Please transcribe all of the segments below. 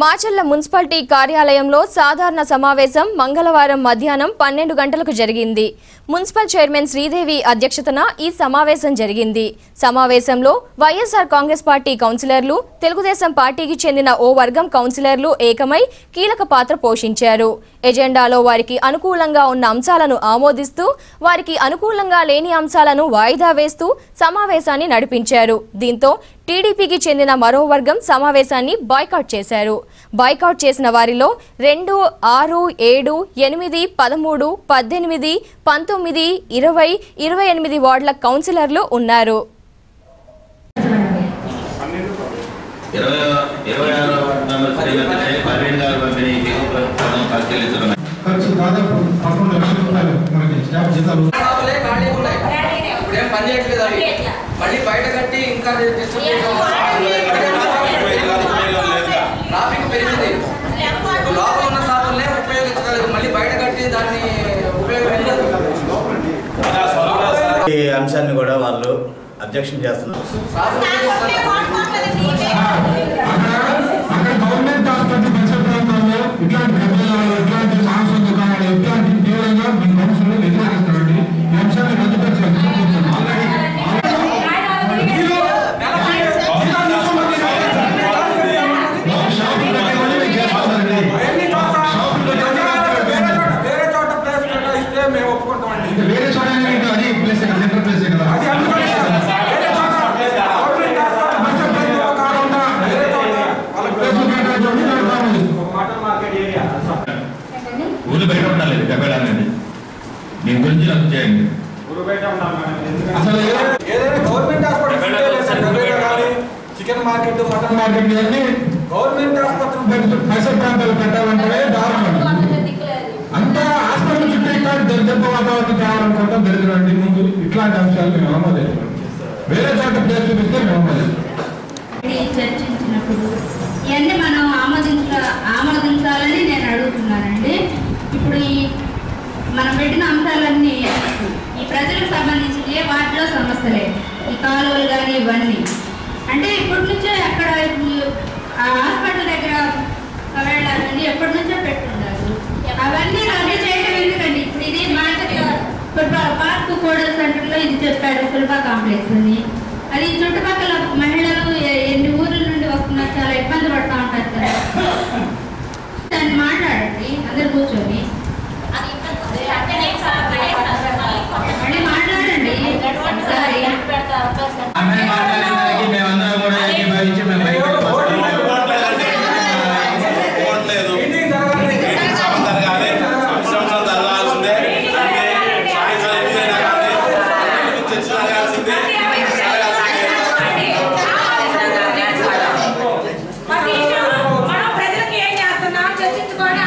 Macherla municipality కార్యాలయంలో సాధారణ సమావేశం మంగళవారం మధ్యాహ్నం పన్నెండు గంటలకు జరిగింది. మున్సిపల్ చైర్మన్ శ్రీదేవి అధ్యక్షతన ఈ సమావేశం జరిగింది. సమావేశంలో వైఎస్ఆర్ కాంగ్రెస్ పార్టీ కౌన్సిలర్లు తెలుగుదేశం పార్టీకి చెందిన ఓ వర్గం కౌన్సిలర్లు ఏకమై కీలక పాత్ర పోషించారు. ఎజెండాలో వారికి అనుకూలంగా ఉన్న అంశాలను ఆమోదిస్తూ వారికి అనుకూలంగా లేని అంశాలను వాయిదా వేస్తూ సమావేశాన్ని నడిపించారు. దీంతో టీడీపీకి చెందిన మరో వర్గం సమావేశాన్ని బాయ్కాట్ చేశారు. బాయ్కాట్ చేసిన వారిలో రెండు ఆరు ఏడు ఎనిమిది పదమూడు పద్దెనిమిది పంతొమ్మిది ఇరవై ఇరవై ఎనిమిది వార్డుల కౌన్సిలర్లు ఉన్నారు. ఇరవై ఇరవై ఆరు నంబర్ శ్రీమతి పన్నెండు ఖర్చు దాదాపు పదకొండు లక్షల రూపాయలు మనకి స్టాఫ్ జీతాలు. పని చేయట్లేదు అవి మళ్ళీ బయట కట్టి ఇంకా ట్రాఫిక్ పెరిగింది. ఇప్పుడు లోపల ఉన్న ఉపయోగించగలదు మళ్ళీ బయట కట్టి దాన్ని అంశాన్ని కూడా వాళ్ళు అబ్జెక్షన్ చేస్తున్నారు. మేము ఒప్పుకుంటామండి వేరే చోట అది ప్లేస్ కదా సెంట్రల్ ప్లేస్ కదా. అది అందుకనే వేరే చోట. గవర్నమెంట్ కాకుండా వేరే చోట. వాళ్ళకి ప్లేస్ మార్కెట్ ఏరియా. ఊరు బయట ఉండాలి కబేళ అనేది దీని గురించి నాకు చేయండి. అసలు ఏదైనా గవర్నమెంట్ హాస్పిటల్ కానీ chicken market mutton market. Government ప్రాంతాలు పెట్టాలంటే కావాలనుకుంటాం దరిద్రం ముందు ఇట్లాంటి అంశాలు మేము ఆమోదించాం వేరే చోట ప్లేస్ చూపిస్తే మేము ఆమోదించాం చర్చించినప్పుడు ఇవన్నీ మనం ఆమోదించ ఆమోదించాలని నేను అడుగుతున్నానండి. ఇప్పుడు ఈ మనం పెట్టిన అంశాలన్నీ ఈ ప్రజలకు సంబంధించిన వాటిలో సమస్యలే ఈ కాలువలు కానీ ఇవన్నీ. అంటే ఇప్పటి నుంచే అక్కడ హాస్పిటల్ దగ్గర వెళ్ళాలని ఎప్పటి నుంచో పెట్టున్నారు అవన్నీ రద్దు చేయడం ఎందుకండి? ఇప్పుడు ఇది మాట ఇది చెప్పాడు శిల్ప కాంప్లెక్స్ అని అది చుట్టుపక్కల మహిళలు ఎన్ని ఊర్ల నుండి వస్తున్నారు చాలా ఇబ్బంది పడుతూ ఉంటారు కదా. దాన్ని మాట్లాడండి అందరు కూర్చొని మళ్ళీ మాట్లాడండి ఒకసారి అమ్మాయి మాట్లాడిన దానికి మేమందరం కూడా ఏకీభవించి మేము బయటకు వస్తాం. మీటింగ్ జరగాలి మనం ప్రజలకు ఏం చేస్తున్నాం చర్చించుకొని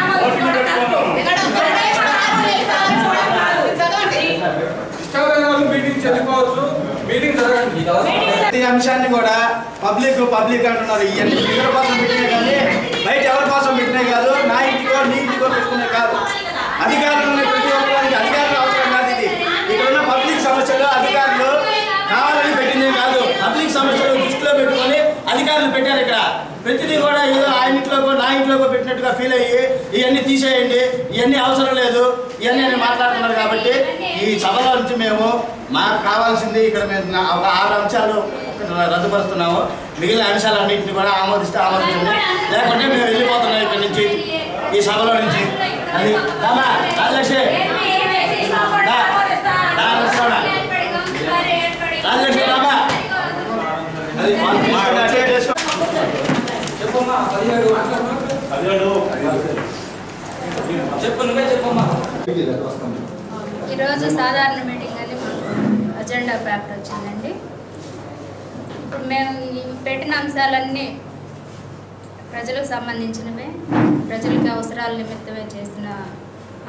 ఇష్టం లేని వాళ్ళు మీటింగ్ చెల్లిపోవచ్చు మీటింగ్ జరగండి ప్రతి అంశాన్ని కూడా పబ్లిక్ పబ్లిక్ అంటున్నారు. ఇవన్నీ పిల్లల కోసం పెట్టినాయి కానీ బయట ఎవరి కోసం పెట్టినే కాదు నా ఇంటికో నీ ఇంటికో పెట్టుకునే కాదు. అధికారులు ఉన్న ప్రతి ఒక్కరికి అధికారులు అవసరం కాదు ఇది ఇక్కడ ఉన్న పబ్లిక్ సమస్యలు అధికారులు కావాలని పెట్టిందే కాదు పబ్లిక్ సమస్యలు దృష్టిలో పెట్టుకొని అధికారులు పెట్టారు ఇక్కడ ప్రతిదీ కూడా ఏదో ఆయన ఇంట్లోకో పెట్టినట్టుగా ఫీల్ అయ్యి ఇవన్నీ తీసేయండి ఇవన్నీ అవసరం లేదు ఇవన్నీ అని మాట్లాడుతున్నారు కాబట్టి ఈ సభలో నుంచి మేము మాకు కావాల్సింది ఇక్కడ మేము ఒక ఆరు అంశాలు రద్దుపరుస్తున్నాము. మిగిలిన అంశాలన్నింటినీ కూడా ఆమోదిస్తే ఆమోదించండి. లేకుంటే మేము వెళ్ళిపోతున్నాం ఇక్కడ నుంచి ఈ సభలో నుంచి. అది రామా రాజలక్ష్మి. రామా. అది. చెప్పమ్మా పదిహేడు ఈరోజు సాధారణ మీటింగ్ అని అజెండా పేపర్ వచ్చిందండి. ఇప్పుడు మేము పెట్టిన అంశాలన్నీ ప్రజలకు సంబంధించినవే ప్రజలకి అవసరాల నిమిత్తమే చేసిన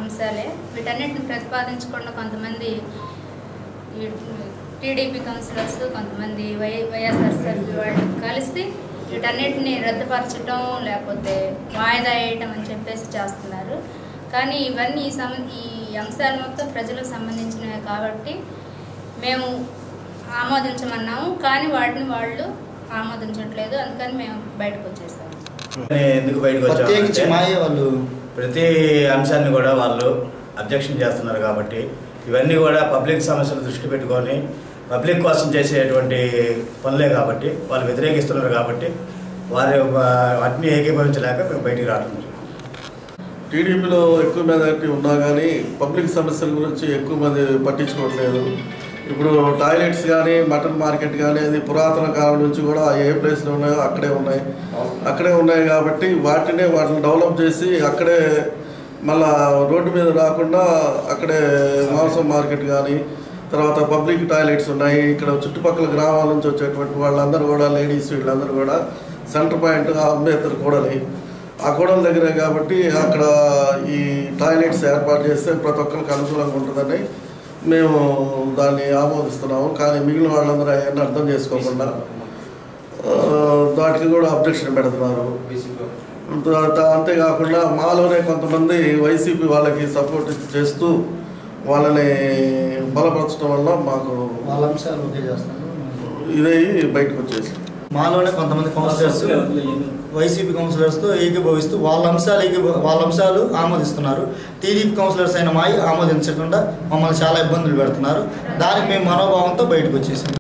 అంశాలే. వీటన్నిటిని ప్రతిపాదించకుండా కొంతమంది టీడీపీ కౌన్సిలర్స్ కొంతమంది వై వైఎస్ఆర్సీపీ వాళ్ళు కలిసి వీటన్నిటిని రద్దుపరచడం లేకపోతే వాయిదా వేయటం అని చెప్పేసి చేస్తున్నారు. కానీ ఇవన్నీ ఈ సం ఈ అంశాలు మొత్తం ప్రజలకు సంబంధించినవి కాబట్టి మేము ఆమోదించమన్నాము. కానీ వాటిని వాళ్ళు ఆమోదించట్లేదు. అందుకని మేము బయటకు వచ్చేసాము. ఎందుకు బయటకు వాళ్ళు? ప్రతి అంశాన్ని కూడా వాళ్ళు అబ్జెక్షన్ చేస్తున్నారు కాబట్టి ఇవన్నీ కూడా పబ్లిక్ సమస్యలు దృష్టి పెట్టుకొని పబ్లిక్ కోసం చేసేటువంటి పనులే కాబట్టి వాళ్ళు వ్యతిరేకిస్తున్నారు కాబట్టి వారి వాటిని ఏకీభవించలేక మేము బయటికి రావడం జరిగింది. టీడీపీలో ఎక్కువ మెజారిటీ ఉన్నా కానీ పబ్లిక్ సమస్యల గురించి ఎక్కువ మంది పట్టించుకోవట్లేదు ఇప్పుడు టాయిలెట్స్ కానీ మటన్ మార్కెట్ కానీ అది పురాతన కాలం నుంచి కూడా ఏ ప్లేస్లో ఉన్నాయో అక్కడే ఉన్నాయి అక్కడే ఉన్నాయి కాబట్టి వాటినే వాటిని డెవలప్ చేసి అక్కడే మళ్ళా రోడ్డు మీద రాకుండా అక్కడే మాంసం మార్కెట్ కానీ తర్వాత పబ్లిక్ టాయిలెట్స్ ఉన్నాయి. ఇక్కడ చుట్టుపక్కల గ్రామాల నుంచి వచ్చేటువంటి వాళ్ళందరూ కూడా లేడీస్ వీళ్ళందరూ కూడా సెంటర్ పాయింట్ అంబేద్కర్ కూడలి. ఆ కూడల దగ్గరే కాబట్టి అక్కడ ఈ టాయిలెట్స్ ఏర్పాటు చేస్తే ప్రతి ఒక్కరికి అనుకూలంగా ఉంటుందని మేము దాన్ని ఆమోదిస్తున్నాము. కానీ మిగిలిన వాళ్ళందరూ అవన్నీ అర్థం చేసుకోకుండా వాటికి కూడా అబ్జెక్షన్ పెడుతున్నారు. అంతేకాకుండా మాలోనే కొంతమంది వైసీపీ వాళ్ళకి సపోర్ట్ చేస్తూ వాళ్ళని బలపరచడం వల్ల మాకు వాళ్ళ అంశాలు ఓకే చేస్తాను. ఇదే బయటకు వచ్చేసి. మాలోనే కొంతమంది కౌన్సిలర్స్ వైసీపీ కౌన్సిలర్స్తో ఏకీభవిస్తూ వాళ్ళ అంశాలు ఏకీభ వాళ్ళ అంశాలు ఆమోదిస్తున్నారు. టీడీపీ కౌన్సిలర్స్ అయిన మాయి ఆమోదించకుండా మమ్మల్ని చాలా ఇబ్బందులు పెడుతున్నారు. దానికి మేము మనోభావంతో బయటకు వచ్చేసాం.